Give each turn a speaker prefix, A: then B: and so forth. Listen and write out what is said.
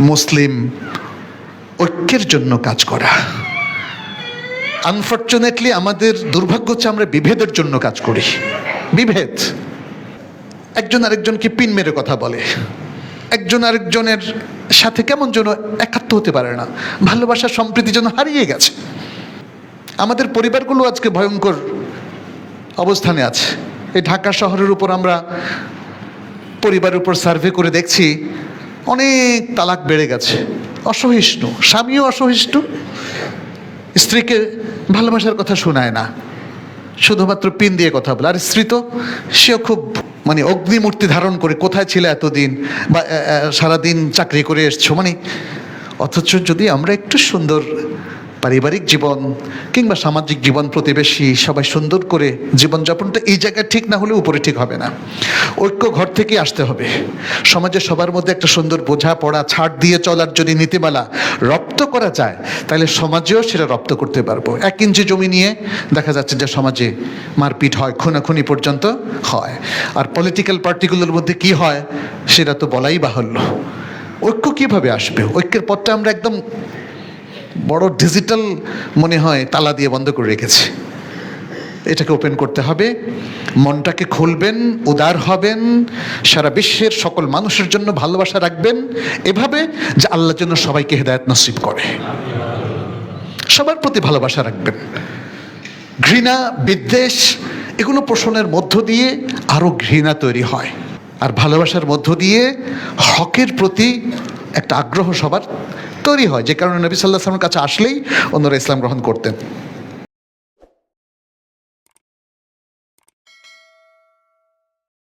A: মুসলিম ঐক্যের জন্য কাজ করা। আনফর্চুনেটলি আমাদের দুর্ভাগ্য হচ্ছে আমরা বিভেদের জন্য কাজ করি। বিভেদ। একজন আরেকজনকে পিন মেরে কথা বলে। একজন আরেকজনের সাথে কেমন যেন একাত্ম হতে পারে না। ভালোবাসা সম্প্রীতি যেন হারিয়ে গেছে। আমাদের পরিবারগুলো আজকে ভয়ঙ্কর অবস্থানে আছে। এই ঢাকা শহরের উপর আমরা পরিবারের উপর সার্ভে করে দেখছি অনেক তালাক বেড়ে গেছে। অসহিষ্ণু। স্বামীও অসহিষ্ণু। স্ত্রীকে ভালোবাসার কথা শোনায় না। শুধুমাত্র পিন দিয়ে কথা বলে। আর স্ত্রী তো, সেও খুব মানে অগ্নিমূর্তি ধারণ করে কোথায় ছিল এতদিন বা সারাদিন চাকরি করে এসছো? মানে অথচ যদি আমরা একটু সুন্দর পারিবারিক জীবন কিংবা সামাজিক জীবন প্রতিবেশী সবাই সুন্দর করে জীবনযাপনটা এই জায়গায় ঠিক না হলে উপরে ঠিক হবে না। ঐক্য ঘর থেকে আসতে হবে। সমাজে সবার মধ্যে একটা সুন্দর বোঝা পড়া ছাড় দিয়ে চলার যদি নীতিমালা রপ্ত করা যায়, তাহলে সমাজেও সেটা রপ্ত করতে পারব। এক ইঞ্চি জমি নিয়ে দেখা যাচ্ছে যে সমাজে মারপিট হয়, খুনাখুনি পর্যন্ত হয়। আর পলিটিক্যাল পার্টিগুলোর মধ্যে কি হয়, সেটা তো বলাই বাহুল্য। ঐক্য কীভাবে আসবে? ঐক্যের পথটা আমরা একদম বড় ডিজিটাল মনে হয় তালা দিয়ে বন্ধ করে রেখেছে। এটাকে ওপেন করতে হবে, মনটাকে খুলবেন, উদার হবেন, সারা বিশ্বের সকল মানুষের জন্য ভালোবাসা রাখবেন, এভাবে যে আল্লাহর জন্য সবাইকে হেদায়ত নসিব করে। সবার প্রতি ভালোবাসা রাখবেন। ঘৃণা, বিদ্বেষ এগুলো পোষণের মধ্য দিয়ে আরও ঘৃণা তৈরি হয়। আর ভালোবাসার মধ্য দিয়ে হকের প্রতি একটা আগ্রহ সবার তৈরি হয় যে কারণে নবী সাল্লাহ কাছে আসলেই অন্যরা ইসলাম গ্রহণ করতেন।